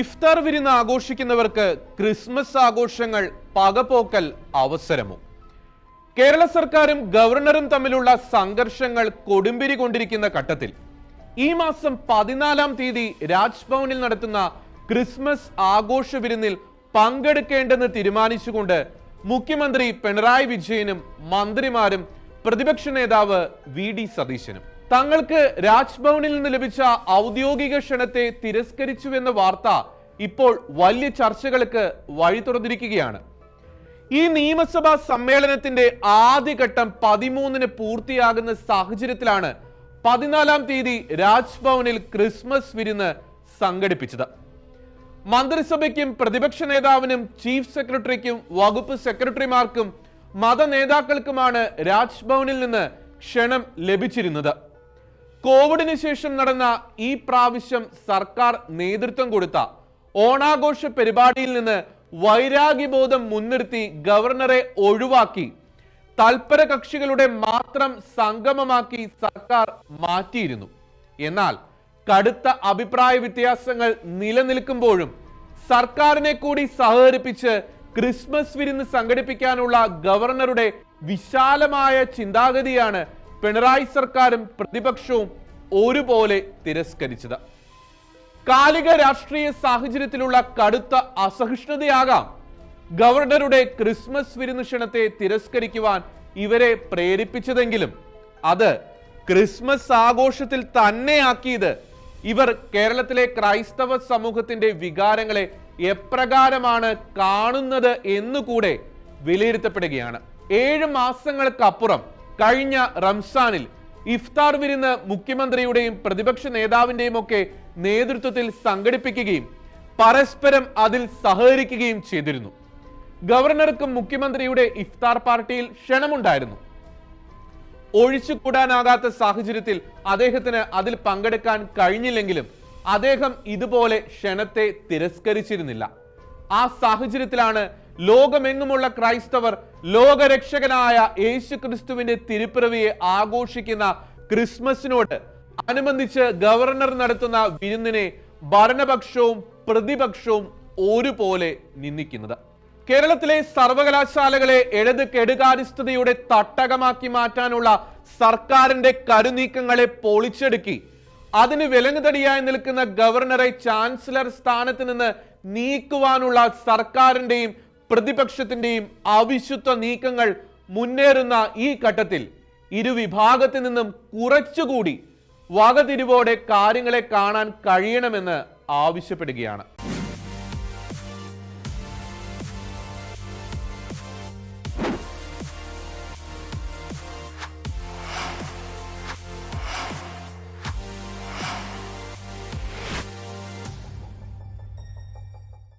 ഇഫ്താർ വിരുന്ന് ആഘോഷിക്കുന്നവർക്ക് ക്രിസ്മസ് ആഘോഷങ്ങൾ പകപോക്കൽ അവസരമോ. കേരള സർക്കാരും ഗവർണറും തമ്മിലുള്ള സംഘർഷങ്ങൾ കൊടുമ്പിരി കൊണ്ടിരിക്കുന്ന ഘട്ടത്തിൽ. ഈ മാസം പതിനാലാം തീയതി രാജ്ഭവനിൽ നടത്തുന്ന ക്രിസ്മസ് ആഘോഷ വിരുന്നിൽ പങ്കെടുക്കേണ്ടെന്ന് തീരുമാനിച്ചുകൊണ്ട് മുഖ്യമന്ത്രി പിണറായി വിജയനും മന്ത്രിമാരും പ്രതിപക്ഷ നേതാവ് വി ഡി സതീശനും. തങ്ങൾക്ക് രാജ്ഭവനിൽ നിന്ന് ലഭിച്ച ഔദ്യോഗിക ക്ഷണത്തെ തിരസ്കരിച്ചുവെന്ന വാർത്ത ഇപ്പോൾ വലിയ ചർച്ചകൾക്ക് വഴി തുറന്നിരിക്കുകയാണ്. ഈ നിയമസഭാ സമ്മേളനത്തിന്റെ ആദ്യഘട്ടം പതിമൂന്നിന് പൂർത്തിയാകുന്ന സാഹചര്യത്തിലാണ് പതിനാലാം തീയതി രാജ്ഭവനിൽ ക്രിസ്മസ് വിരുന്ന് സംഘടിപ്പിച്ചത്. മന്ത്രിസഭയ്ക്കും പ്രതിപക്ഷ നേതാവിനും ചീഫ് സെക്രട്ടറിക്കും വകുപ്പ് സെക്രട്ടറിമാർക്കും മത നേതാക്കൾക്കുമാണ് രാജ്ഭവനിൽ നിന്ന് ക്ഷണം ലഭിച്ചിരുന്നത്. കോവിഡിന് ശേഷം നടന്ന ഈ പ്രാവശ്യം സർക്കാർ നേതൃത്വം കൊടുത്ത ഓണാഘോഷ പരിപാടിയിൽ നിന്ന് വൈരാഗ്യബോധം മുൻനിർത്തി ഗവർണറെ ഒഴിവാക്കി. തൽപര കക്ഷികളുടെ മാത്രം സംഗമമാക്കി സർക്കാർ മാറ്റിയിരുന്നു. എന്നാൽ കടുത്ത അഭിപ്രായ വ്യത്യാസങ്ങൾ നിലനിൽക്കുമ്പോഴും സർക്കാരിനെ കൂടി സഹകരിപ്പിച്ച് ക്രിസ്മസ് വിരുന്ന് സംഘടിപ്പിക്കാനുള്ള ഗവർണറുടെ വിശാലമായ ചിന്താഗതിയാണ് പിണറായി സർക്കാരും പ്രതിപക്ഷവും ഒരുപോലെ തിരസ്കരിച്ചത്. കാലിക രാഷ്ട്രീയ സാഹചര്യത്തിലുള്ള കടുത്ത അസഹിഷ്ണുതയാകാം. ഗവർണറുടെ ക്രിസ്മസ് വിരുന്ന് ക്ഷണത്തെ തിരസ്കരിക്കുവാൻ ഇവരെ പ്രേരിപ്പിച്ചതെങ്കിലും അത് ക്രിസ്മസ് ആഘോഷത്തിൽ തന്നെ തന്നെയാക്കിയത് ഇവർ കേരളത്തിലെ ക്രൈസ്തവ സമൂഹത്തിന്റെ വികാരങ്ങളെ എപ്രകാരമാണ് കാണുന്നത് എന്നുകൂടെ വിലയിരുത്തപ്പെടുകയാണ്. ഏഴ് മാസങ്ങൾക്കപ്പുറം കഴിഞ്ഞ റംസാനിൽ ഇഫ്താർ വിരുന്ന് മുഖ്യമന്ത്രിയുടെയും പ്രതിപക്ഷ നേതാവിന്റെയും ഒക്കെ നേതൃത്വത്തിൽ സംഘടിപ്പിക്കുകയും പരസ്പരം അതിൽ സഹകരിക്കുകയും ചെയ്തിരുന്നു. ഗവർണർക്കും മുഖ്യമന്ത്രിയുടെ ഇഫ്താർ പാർട്ടിയിൽ ക്ഷണമുണ്ടായിരുന്നു. ഒഴിച്ചുകൂടാനാകാത്ത സാഹചര്യത്തിൽ അദ്ദേഹത്തിന് അതിൽ പങ്കെടുക്കാൻ കഴിഞ്ഞില്ലെങ്കിലും അദ്ദേഹം ഇതുപോലെ ക്ഷണത്തെ തിരസ്കരിച്ചിരുന്നില്ല. ആ സാഹചര്യത്തിലാണ് ലോകമെങ്ങുമുള്ള ക്രൈസ്തവർ ലോകരക്ഷകനായ യേശു ക്രിസ്തുവിന്റെ തിരുപ്പിറവിയെ ആഘോഷിക്കുന്ന ക്രിസ്മസിനോട് അനുബന്ധിച്ച് ഗവർണർ നടത്തുന്ന വിരുന്നിനെ ഭരണപക്ഷവും പ്രതിപക്ഷവും ഒരുപോലെ നിന്ദിക്കുന്നത്. കേരളത്തിലെ സർവകലാശാലകളെ ഇടത് കെടുകാര്യസ്ഥതയുടെ തട്ടകമാക്കി മാറ്റാനുള്ള സർക്കാരിന്റെ കരുനീക്കങ്ങളെ പൊളിച്ചെടുക്കി അതിന് വിലങ്ങുതടിയായി നിൽക്കുന്ന ഗവർണറെ ചാൻസലർ സ്ഥാനത്ത് നിന്ന് നീക്കുവാനുള്ള സർക്കാരിന്റെയും പ്രതിപക്ഷത്തിന്റെയും അവിശുദ്ധ നീക്കങ്ങൾ മുന്നേറുന്ന ഈ ഘട്ടത്തിൽ ഇരുവിഭാഗത്തു നിന്നും കുറച്ചുകൂടി വകതിരിവോടെ കാര്യങ്ങളെ കാണാൻ കഴിയണമെന്ന് ആവശ്യപ്പെടുകയാണ്.